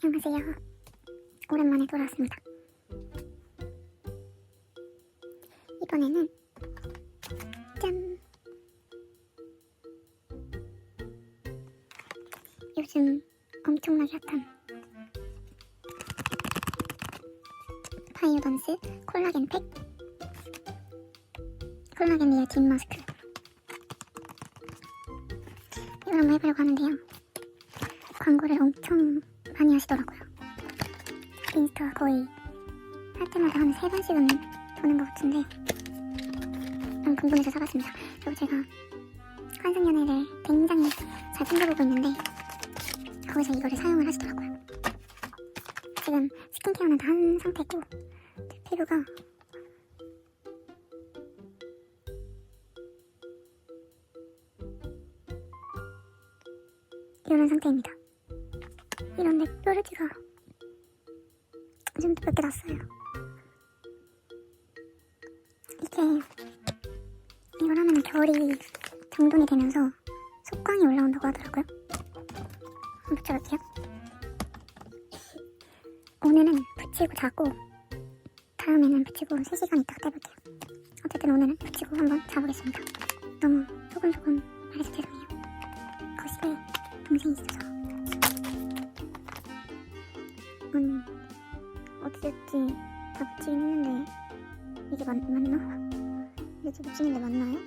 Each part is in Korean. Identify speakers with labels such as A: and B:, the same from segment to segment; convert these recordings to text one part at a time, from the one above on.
A: 안녕하세요. 오랜만에 돌아왔습니다. 이번에는 짠! 요즘 엄청나게 핫한 바이오던스 콜라겐 팩 콜라겐 리얼 진 마스크 이걸 한번 해보려고 하는데요. 광고를 엄청 많이 하시더라고요. 인스타 거의 할 때마다 한 세 번씩은 보는 것 같은데 너무 궁금해서 사봤습니다. 그리고 제가 환승연애를 굉장히 잘 챙겨보고 있는데 거기서 이거를 사용을 하시더라고요. 지금 스킨케어는 다 한 상태고 제 피부가 이런 상태입니다. 이런 데 뾰루지가 지금도 몇개 났어요. 이게 이걸 하면 결이 정돈이 되면서 속광이 올라온다고 하더라고요. 한번 붙여볼게요. 오늘은 붙이고 자고 다음에는 붙이고 3시간 있다가 떼볼게요. 어쨌든 오늘은 붙이고 한번 자보겠습니다. 너무 소곤소곤 말해서 죄송해요. 거실에 동생이 있어서 음, 어찌됐지 다 붙이긴 했는데 이게 맞, 맞나? 이게 붙이는데 맞나요?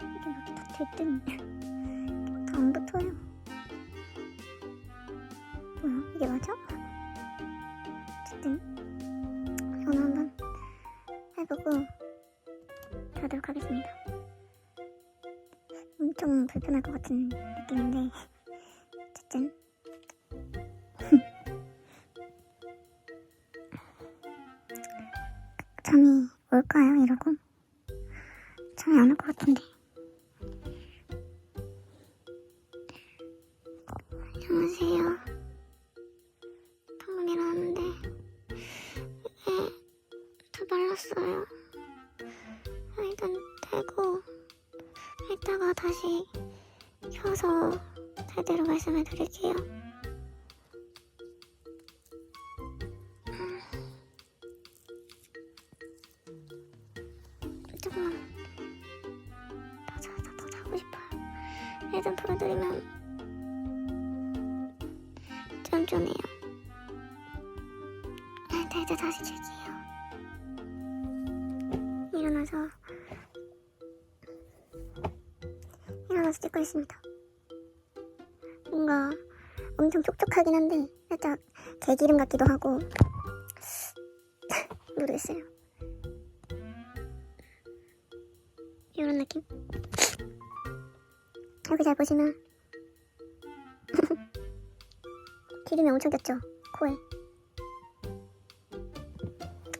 A: 이게 막 다 들뜬 다안 붙어요 뭐야 이게 맞아? 어쨌든 이거는 한번 해보고 가도록 하겠습니다 엄청 불편할 것 같은 느낌인데 잠이 안올 것 같은데. 안녕하세요. 일어났는데 이게 다 말랐어요. 일단 떼고 이따가 다시 켜서 제대로 말씀을 드릴게요. 쫀쫀해요. 네, 이제 다시 줄게요. 일어나서 일어나서 찍고 있습니다. 뭔가 엄청 촉촉하긴 한데 살짝 개기름 같기도 하고 모르겠어요. 이런 느낌. 여기 잘 보시면 기름이 엄청 꼈죠 코에.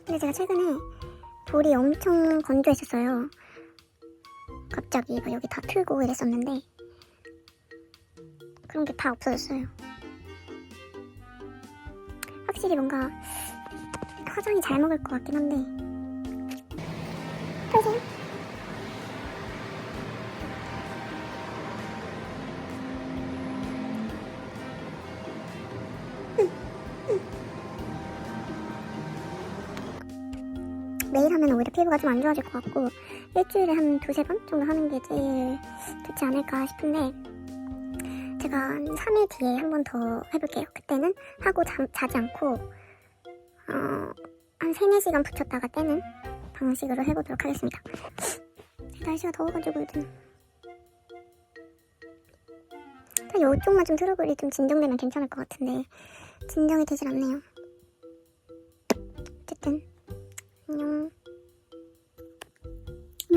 A: 근데 제가 최근에 볼이 엄청 건조했었어요. 갑자기 막 여기 다 틀고 이랬었는데 그런 게 다 없어졌어요. 확실히 뭔가 화장이 잘 먹을 것 같긴 한데. 보세요. 하면 오히려 피부가 좀 안 좋아질 것 같고 일주일에 한 두세 번 정도 하는 게 제일 좋지 않을까 싶은데 제가 한 3일 뒤에 한 번 더 해볼게요. 그때는 하고 자, 자지 않고 어, 한 3, 4시간 붙였다가 떼는 방식으로 해보도록 하겠습니다. 날씨가 더워가지고 요즘 이쪽만 좀 트러블이 좀 진정되면 괜찮을 것 같은데 진정이 되질 않네요. 어쨌든 안녕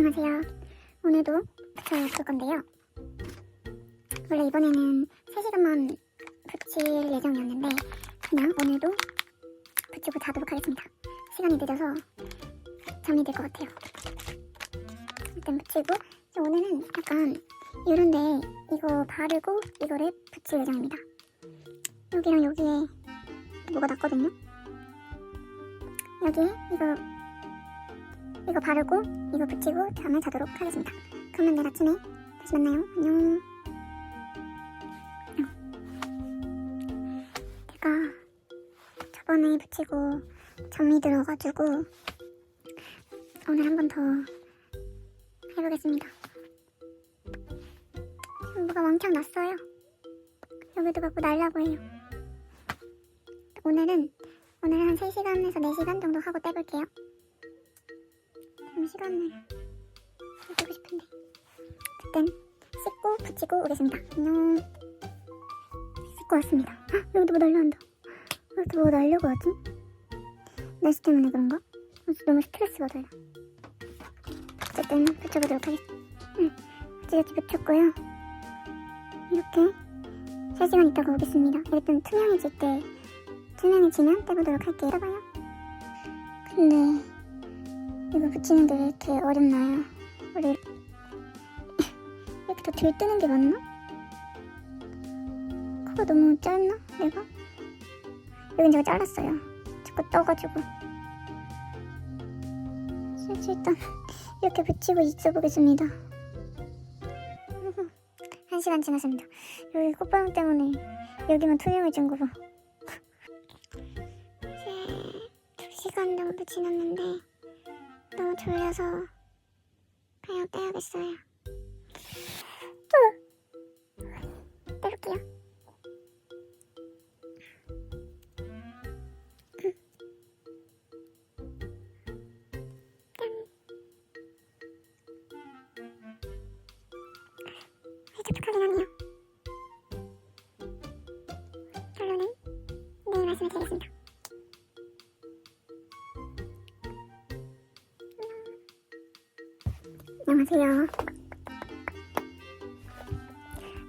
A: 안녕하세요. 오늘도 붙여볼 건데요. 원래 이번에는 3시간만 붙일 예정이었는데 그냥 오늘도 붙이고 자도록 하겠습니다. 시간이 늦어서 잠이 들 것 같아요. 일단 붙이고 오늘은 약간 이런데 이거 바르고 이거를 붙일 예정입니다. 여기랑 여기에 뭐가 났거든요. 여기에 이거 이거 바르고 이거 붙이고 잠을 자도록 하겠습니다. 그러면 내일 아침에 다시 만나요. 안녕. 안녕. 내가 저번에 붙이고 잠이 들어가지고 오늘 한 번 더 해보겠습니다. 뭐가 왕창 났어요. 여기도 갖고 뭐 날라고 해요. 오늘은 오늘 한 3시간에서 4시간 정도 하고 떼볼게요. 좀 시간을 해주고 싶은데 어쨌든 씻고 붙이고 오겠습니다. 안녕 씻고 왔습니다. 아 여기도 뭐 날라온다. 여기도 뭐 날려고 하지? 날씨 때문에 그런가? 너무 스트레스 받아요. 어쨌든 붙여보도록 하겠습니다. 응, 어찌어찌 붙였고요. 이렇게 3시간 있다가 오겠습니다. 일단 투명해질 때 투명해지면 떼보도록 할게요. 봐봐요. 근데 이거 붙이는 게왜 이렇게 어렵나요? 우리 이렇게 더 들뜨는 게 맞나? 코가 너무 짧나? 내가? 여긴 제가 잘랐어요. 자꾸 떠가지고. 그래서 일단 이렇게 붙이고 있어 보겠습니다. 한 시간 지났습니다. 여기 콧바람 때문에 여기만 투명해진 거 봐. 이제 두 시간 정도 지났는데 너무 졸려서 그냥 떼야겠어요. 떼볼게요. 촉촉하긴 하네요. 결론은 내일 말씀을 드리겠습니다. 안녕하세요.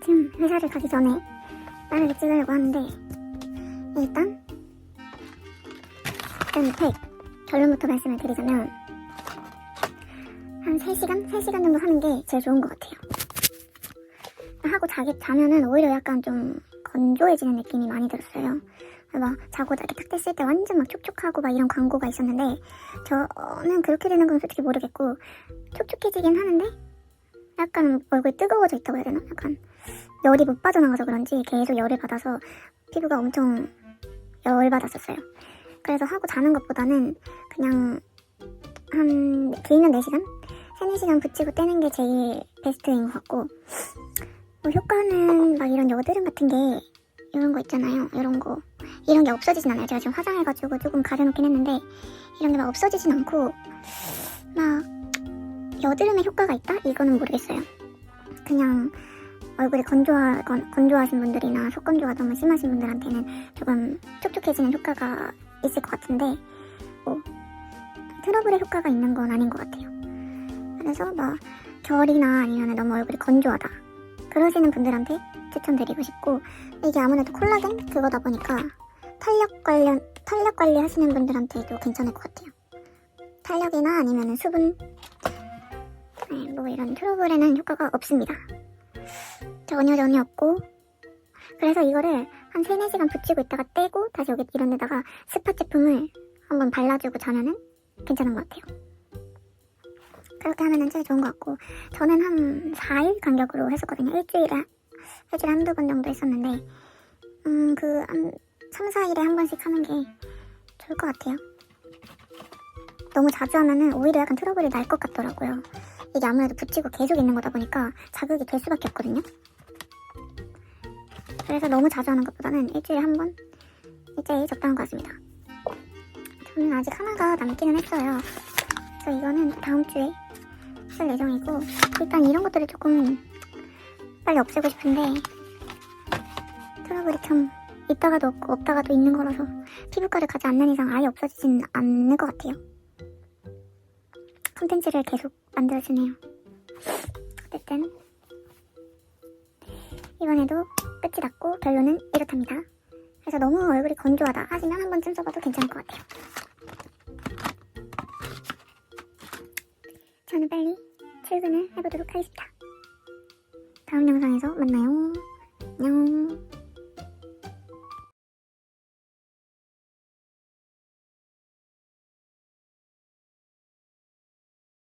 A: 지금 회사를 가기 전에 빠르게 찍으려고 하는데 일단 일단 팩 결론부터 말씀을 드리자면 한 3시간? 3시간 정도 하는 게 제일 좋은 것 같아요. 하고 자기 자면은 오히려 약간 좀 건조해지는 느낌이 많이 들었어요. 막 자고 이렇게 탁 뗐을 때 완전 막 촉촉하고 막 이런 광고가 있었는데 저는 그렇게 되는 건 솔직히 모르겠고 촉촉해지긴 하는데 약간 얼굴이 뜨거워져 있다고 해야 되나? 약간 열이 못 빠져나가서 그런지 계속 열을 받아서 피부가 엄청 열받았었어요. 그래서 하고 자는 것보다는 그냥 한 길면 4시간? 3, 4시간 붙이고 떼는 게 제일 베스트인 것 같고 뭐 효과는 막 이런 여드름 같은 게 이런 거 있잖아요. 이런 거 이런 게 없어지진 않아요. 제가 지금 화장해가지고 조금 가려놓긴 했는데 이런 게 막 없어지진 않고 막 여드름에 효과가 있다? 이거는 모르겠어요. 그냥 얼굴이 건조하 건 건조하신 분들이나 속건조가 너무 심하신 분들한테는 조금 촉촉해지는 효과가 있을 것 같은데 뭐 트러블의 효과가 있는 건 아닌 것 같아요. 그래서 막 결이나 아니면 너무 얼굴이 건조하다 그러시는 분들한테 추천드리고 싶고 이게 아무래도 콜라겐 그거다 보니까 탄력 관련 탄력 관리 하시는 분들한테도 괜찮을 것 같아요. 탄력이나 아니면 수분 네, 뭐 이런 트러블에는 효과가 없습니다. 전혀 전혀 없고 그래서 이거를 한 3, 4시간 붙이고 있다가 떼고 다시 여기 이런 데다가 스팟 제품을 한번 발라주고 자면은 괜찮은 것 같아요. 그렇게 하면은 제일 좋은 것 같고 저는 한 4일 간격으로 했었거든요. 일주일에 일주일에 한두 번 정도 했었는데 음 그 한 3, 4일에 한 번씩 하는 게 좋을 것 같아요. 너무 자주 하면은 오히려 약간 트러블이 날 것 같더라고요. 이게 아무래도 붙이고 계속 있는 거다 보니까 자극이 될 수밖에 없거든요. 그래서 너무 자주 하는 것보다는 일주일에 한 번? 이제 적당한 것 같습니다. 저는 아직 하나가 남기는 했어요. 그래서 이거는 다음 주에 쓸 예정이고 일단 이런 것들을 조금 빨리 없애고 싶은데 트러블이 참 있다가도 없고 없다가도 있는 거라서 피부과를 가지 않는 이상 아예 없어지진 않을 것 같아요. 콘텐츠를 계속 만들어주네요. 어쨌든 이번에도 끝이 났고 결론은 이렇답니다. 그래서 너무 얼굴이 건조하다 하시면 한 번쯤 써봐도 괜찮을 것 같아요. 저는 빨리 출근을 해보도록 하겠습니다. 다음 영상에서 만나요. 안녕.